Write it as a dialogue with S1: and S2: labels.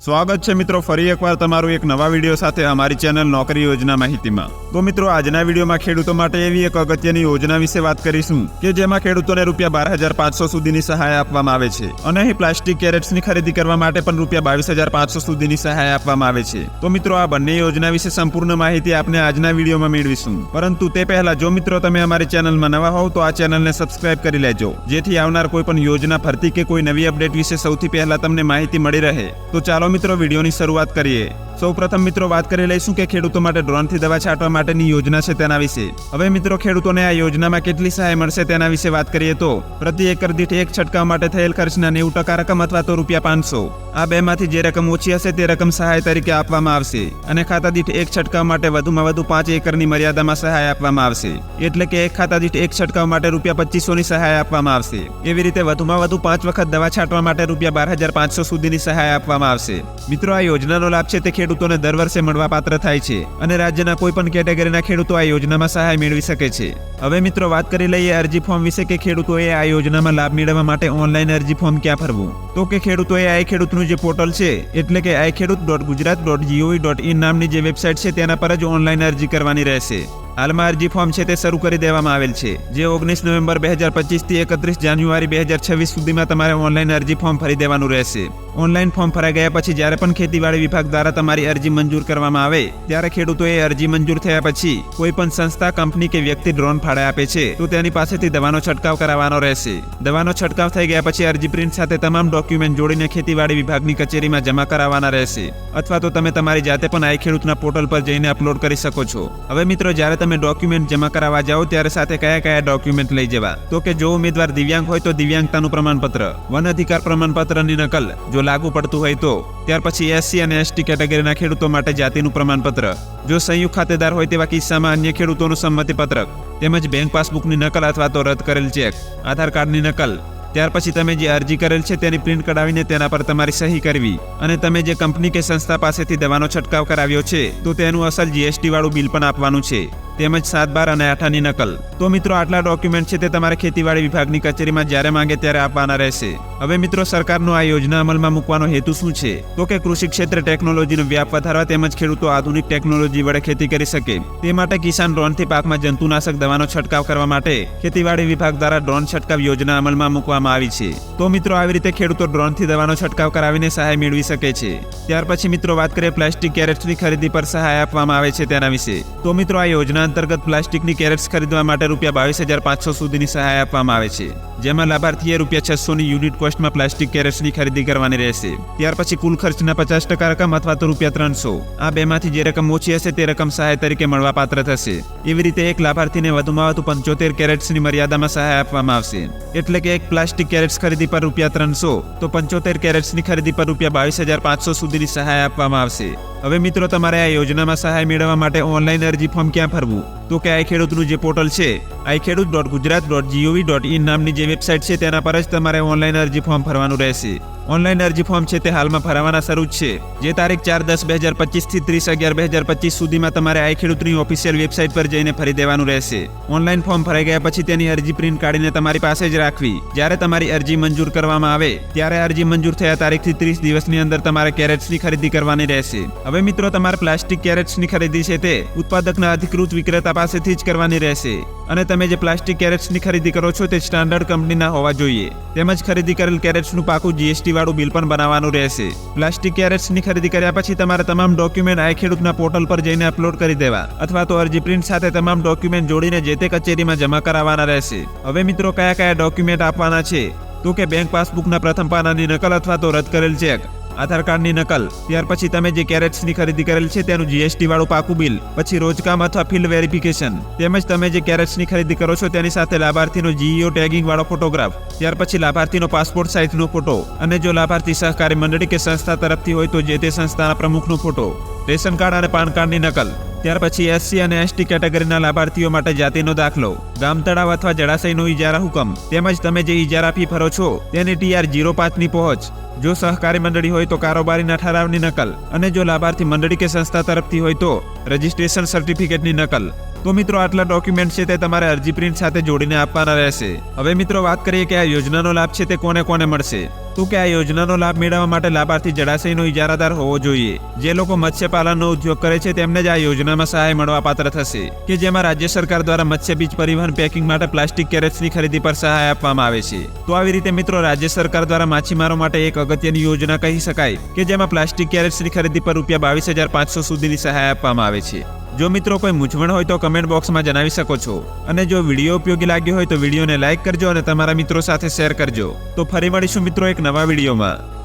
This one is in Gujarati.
S1: સ્વાગત છે મિત્રો, ફરી એકવાર તમારું એક નવા વીડિયો સાથે અમારી ચેનલ નોકરી યોજના માહિતીમાં. તો મિત્રો, આજના વિડીયોમાં ખેડૂતો માટે એવી એક અગત્યની યોજના વિશે વાત કરીશું કે જેમાં ખેડૂતોને રૂપિયા બાર હજાર પાંચસો સુધીની સહાય આપવામાં આવે છે. અને અહીં પ્લાસ્ટિક કેરેટ્સની ખરીદી કરવા માટે પણ રૂપિયા બાવીસ હજાર પાંચસો સુધીની સહાય આપવામાં આવે છે. તો મિત્રો, આ બંને યોજના વિશે સંપૂર્ણ માહિતી આપને આજના વિડીયોમાં મેળવીશું. પરંતુ તે પહેલા, જો મિત્રો તમે અમારી ચેનલમાં નવા હોવ, તો આ ચેનલને સબસ્ક્રાઇબ કરી લેજો. જેથી આવનાર કોઈ પણ યોજના ફરતી કે કોઈ નવી અપડેટ વિશે સૌથી પહેલા તમને માહિતી મળી રહે. તો ચાલો મિત્રો વિડીયોની શરૂઆત કરીએ. સૌપ્રથમ મિત્રો વાત કરી લઈશું કે ખેડૂતો માટે ડ્રોનથી દવા છાંટવા માટેની યોજના છે તેના વિશે. હવે મિત્રો, ખેડૂતોને આ યોજનામાં કેટલી સહાય મળશે તેના વિશે વાત કરીએ તો, પ્રતિ એકર દીઠ એક છંટકાવ માટે થયેલ ખર્ચના નેવું ટકા રકમ અથવા તો રૂપિયા પાંચસો. આ બેમાંથી જે રકમ ઓછી હશે તે રકમ સહાય તરીકે આપવામાં આવશે અને ખાતા દીઠ એક છંટકાવ માટે વધુમાં વધુ પાંચ એકરની મર્યાદામાં સહાય આપવામાં આવશે. એટલે કે એક ખાતા દીઠ એક છંટકાવ માટે રૂપિયા પચીસોની સહાય આપવામાં આવશે. એવી રીતે વધુમાં વધુ પાંચ વખત દવા છાંટવા માટે રૂપિયા બાર હજાર પાંચસો સુધીની સહાય આપવામાં આવશે. મિત્રો, આ યોજનાનો લાભ છે તે ખેડૂતોને દર વર્ષે મળવાપાત્ર થાય છે અને રાજ્યના કોઈ પણ કેટેગરીના ખેડૂતો આ યોજનામાં સહાય મેળવી શકે છે. હવે મિત્રો વાત કરી લઈએ અરજી ફોર્મ વિશે કે ખેડૂતોએ આ યોજનામાં લાભ મેળવવા માટે ઓનલાઈન અરજી ફોર્મ ક્યાં ભરવું? તો કે ખેડૂતોએ આઈ ખેડૂતનું જે પોર્ટલ છે, એટલે કે I Khedut dot Gujarat dot GOV dot in નામની જે વેબસાઇટ છે, તેના પર જ ઓનલાઈન અરજી કરવાની રહેશે. હાલમાં અરજી ફોર્મ છે તે શરૂ કરી દેવામાં આવેલ છે. જે ઓગણીસ નવેમ્બર બે હજાર પચીસથી એકત્રીસ જાન્યુઆરી બે હજાર છવ્વીસ સુધીમાં તમારે ઓનલાઈન અરજી ફોર્મ ભરી દેવાનું રહેશે. ઓનલાઈન ફોર્મ ભરાઈ ગયા પછી જ્યારે પણ ખેતીવાડી વિભાગ દ્વારા તમારી અરજી મંજૂર કરવામાં આવે, ત્યારે ખેડૂતોએ અરજી મંજૂર થયા પછી કોઈ પણ સંસ્થા, કંપની કે વ્યક્તિ ડ્રોન ફાળે આપે છે, તો તેની પાસેથી દવાનો છંટકાવ કરાવવાનો રહેશે. દવાનો છંટકાવ થઈ ગયા પછી અરજી પ્રિન્ટ સાથે તમામ ડોક્યુમેન્ટ જોડીને ખેતીવાડી વિભાગની કચેરીમાં જમા કરાવવાના રહેશે. અથવા તો તમે તમારી જાતે પણ આઈ ખેડૂતના પોર્ટલ પર જઈને અપલોડ કરી શકો છો. હવે મિત્રો, જ્યારે તમે ડોક્યુમેન્ટ જમા કરાવવા જાઓ, ત્યારે સાથે કયા કયા ડોક્યુમેન્ટ લઈ જવા? તો કે જો ઉમેદવાર દિવ્યાંગ હોય તો દિવ્યાંગતાનું પ્રમાણપત્ર, વન અધિકાર પ્રમાણપત્રની નકલ, જો લાગુ પડતું હોય તો. ત્યાર પછી એસસી અને એસટી કેટેગરીના ખેડૂતો માટે જાતિનું પ્રમાણપત્ર. જો સંયુક્ત ખાતેદાર હોય તેવા કિસ્સામાં અન્ય ખેડૂતોનું સંમતિપત્રક, તેમજ બેંક પાસબુકની નકલ અથવા તો રદ કરેલ ચેક, આધાર કાર્ડની નકલ. ત્યાર પછી તમે જે અરજી કરેલ છે તેની પ્રિન્ટ કઢાવીને તેના પર તમારી સહી કરવી. અને તમે જે કંપની કે સંસ્થા પાસેથી દવાનો છંટકાવ કરાવ્યો છે, તો તેનું અસલ જીએસટી વાળું બિલ પણ આપવાનું છે. તેમજ સાત બાર અને આઠાની નકલ. તો મિત્રો, આટલા ડોક્યુમેન્ટ છે તે તમારે ખેતીવાડી વિભાગની કચેરીમાં જ્યારે માંગે ત્યારે આપવાના રહેશે. હવે મિત્રો, સરકારનો આ યોજના અમલમાં મૂકવાનો હેતુ શું છે? તો કે કૃષિ ક્ષેત્રે ટેકનોલોજીનો વ્યાપ વધારવા તેમજ ખેડૂતો આધુનિક ટેકનોલોજી વડે ખેતી કરી શકે. તે માટે કિસાન ડ્રોનથી પાકમાં જંતુનાશક દવાનો છંટકાવ કરવા માટે ખેતીવાડી વિભાગ દ્વારા ડ્રોન છંટકાવ યોજના અમલમાં મૂકવામાં આવી છે. તો મિત્રો, આવી રીતે ખેડૂતો ડ્રોનથી દવાનો છંટકાવ કરાવીને સહાય મેળવી શકે છે. ત્યાર પછી મિત્રો, વાત કરીએ પ્લાસ્ટિક કેરેટ્સની ખરીદી પર સહાય આપવામાં આવે છે તેના વિશે. તો મિત્રો, આ યોજના અંતર્ગત પ્લાસ્ટિકની કેરેટ્સ ખરીદવા માટે રૂપિયા બાવીસ હજાર પાંચસો સુધીની સહાય આપવામાં આવે છે, જેમાં લાભાર્થીએ રૂપિયા છસોની યુનિટ કોસ્ટમાં પ્લાસ્ટિક કેરેટ્સની ખરીદી કરવાની રહેશે. ત્યાર પછી કુલ ખર્ચના પચાસ ટકા રકમ અથવા તો રૂપિયા ત્રણસો. આ બેમાંથી જે રકમ ઓછી હશે તે રકમ સહાય તરીકે મળવા પાત્ર થશે. એવી રીતે એક લાભાર્થીને વધુમાં વધુ પંચોતેર કેરેટ્સની મર્યાદામાં સહાય આપવામાં આવશે. એટલે કે એક પ્લાસ્ટિક કેરેટ્સ ખરીદી પર રૂપિયા ત્રણસો, તો પંચોતેર કેરેટ્સની ખરીદી પર રૂપિયા બાવીસ હજાર પાંચસો સુધીની સહાય આપવામાં આવશે. હવે મિત્રો તમારે આ યોજનામાં સહાય મેળવવા માટે ઓનલાઈન અરજી ફોર્મ ક્યાં ભરવું? તો કે આઈ ખેડૂતનું જે પોર્ટલ છે, I Khedut dot Gujarat dot GOV dot in નામની જે વેબસાઇટ છે, તેના પર જ તમારે ઓનલાઈન અરજી ફોર્મ ભરવાનું રહેશે. ઓનલાઈન અરજી ફોર્મ છે, તે હાલમાં ભરાવાના શરૂ છે. જે તારીખ ચાર દસ બે હજાર પચીસથી ત્રીસ અગિયાર બે હજાર પચીસ સુધીમાં તમારે આઈ ખેડૂતની ઓફિશિયલ વેબસાઇટ પર જઈને ભરી દેવાનું રહેશે. ઓનલાઈન ફોર્મ ભરાઈ ગયા પછી તેની અરજી પ્રિન્ટ કાઢીને તમારી પાસે જ રાખવી. જ્યારે તમારી અરજી મંજૂર કરવામાં આવે, ત્યારે અરજી મંજૂર થયા તારીખથી ત્રીસ દિવસની અંદર તમારે કેરેટ્સની ખરીદી કરવાની રહેશે. હવે મિત્રો, તમારે પ્લાસ્ટિક કેરેટ્સની ખરીદી છે તે, ઉત્પાદકના અધિકૃત વિક્રેતા પાસેથી જ કરવાની રહેશે. અને તમે જે પ્લાસ્ટિક કેરેટ્સની ખરીદી કરો છો તે સ્ટાન્ડર્ડ કંપનીના હોવા જોઈએ. તેમજ ખરીદી કરેલ કેરેટ્સનું પાકું જીએસટી વાળું બિલ પણ બનાવવાનું રહેશે. પ્લાસ્ટિક કેરેટ્સની ખરીદી કર્યા પછી તમારે તમામ ડોક્યુમેન્ટ આ ખેડૂતના પોર્ટલ પર જઈને અપલોડ કરી દેવા. અથવા તો અરજી પ્રિન્ટ સાથે તમામ ડોક્યુમેન્ટ જોડીને જે તે કચેરીમાં જમા કરાવવાના રહેશે. હવે મિત્રો, કયા કયા ડોક્યુમેન્ટ આપવાના છે? તો કે બેંક પાસબુકના પ્રથમ પાનાની નકલ અથવા તો રદ કરેલ ચેક. આધાર કાર્ડની નકલ. ત્યાર પછી તમે જે કેરેટ્સની ખરીદી કરેલ છે તેનું જીએસટી વાળું પાકું બિલ. પછી રોજકામ અથવા ફિલ્ડ વેરિફિકેશન. તેમજ તમે જે કેરેટ્સની ખરીદી કરો છો તેની સાથે લાભાર્થીનો જીઈઓ ટેગિંગ વાળો ફોટોગ્રાફ ત્યાર પછી લાભાર્થીનો પાસપોર્ટ સાઇઝનો ફોટો અને જો લાભાર્થી સહકારી મંડળી કે સંસ્થા તરફથી હોય તો જે તે સંસ્થાના પ્રમુખનો ફોટો રેશન કાર્ડ અને પાન કાર્ડની નકલ. ત્યાર પછી એસસી અને એસટી કેટેગરીના લાભાર્થીઓ માટે જાતિનો દાખલો, ગામ તળાવ અથવા જળાશયનો ઇજારા હુકમ, તેમજ તમે જે ઇજારા ફી ભરો છો, તેની ટીઆર જીરો પાંચની પહોંચ. જો સહકારી મંડળી હોય તો કારોબારીના ઠરાવની નકલ, અને જો લાભાર્થી મંડળી કે સંસ્થા તરફથી હોય તો રજિસ્ટ્રેશન સર્ટિફિકેટની નકલ. તો મિત્રો, આટલા ડોક્યુમેન્ટ છે તે તમારે અરજી પ્રિન્ટ સાથે જોડીને આપવાના રહેશે. હવે મિત્રો, વાત કરીએ કે આ યોજનાનો લાભ છે તે કોને કોને મળશે? તો કે આ યોજનાનો લાભ મેળવવા માટે લાભાર્થી જળાશયનો ઇજારાદાર હોવો જોઈએ. જે લોકો મત્સ્યપાલનનો ઉદ્યોગ કરે છે, તેમને જ આ યોજનામાં સહાય મળવા પાત્ર થશે. કે જેમાં રાજ્ય સરકાર દ્વારા મત્સ્ય બીજ પરિવહન પેકિંગ માટે પ્લાસ્ટિક કેરેટ્સની ખરીદી પર સહાય આપવામાં આવે છે. તો આવી રીતે મિત્રો, રાજ્ય સરકાર દ્વારા માછીમારો માટે એક અગત્યની યોજના કહી શકાય કે જેમાં પ્લાસ્ટિક કેરેટ્સની ખરીદી પર રૂપિયા બાવીસ હજાર પાંચસો સુધીની સહાય આપવામાં આવે છે. જો મિત્રો કોઈ મૂંઝવણ હોય તો કમેન્ટ બોક્સમાં જણાવી શકો છો. અને જો વીડિયો ઉપયોગી લાગ્યો હોય તો વિડીયોને લાઇક કરજો અને તમારા મિત્રો સાથે શેર કરજો. તો ફરી મળીશું મિત્રો એક નવા વિડીયોમાં.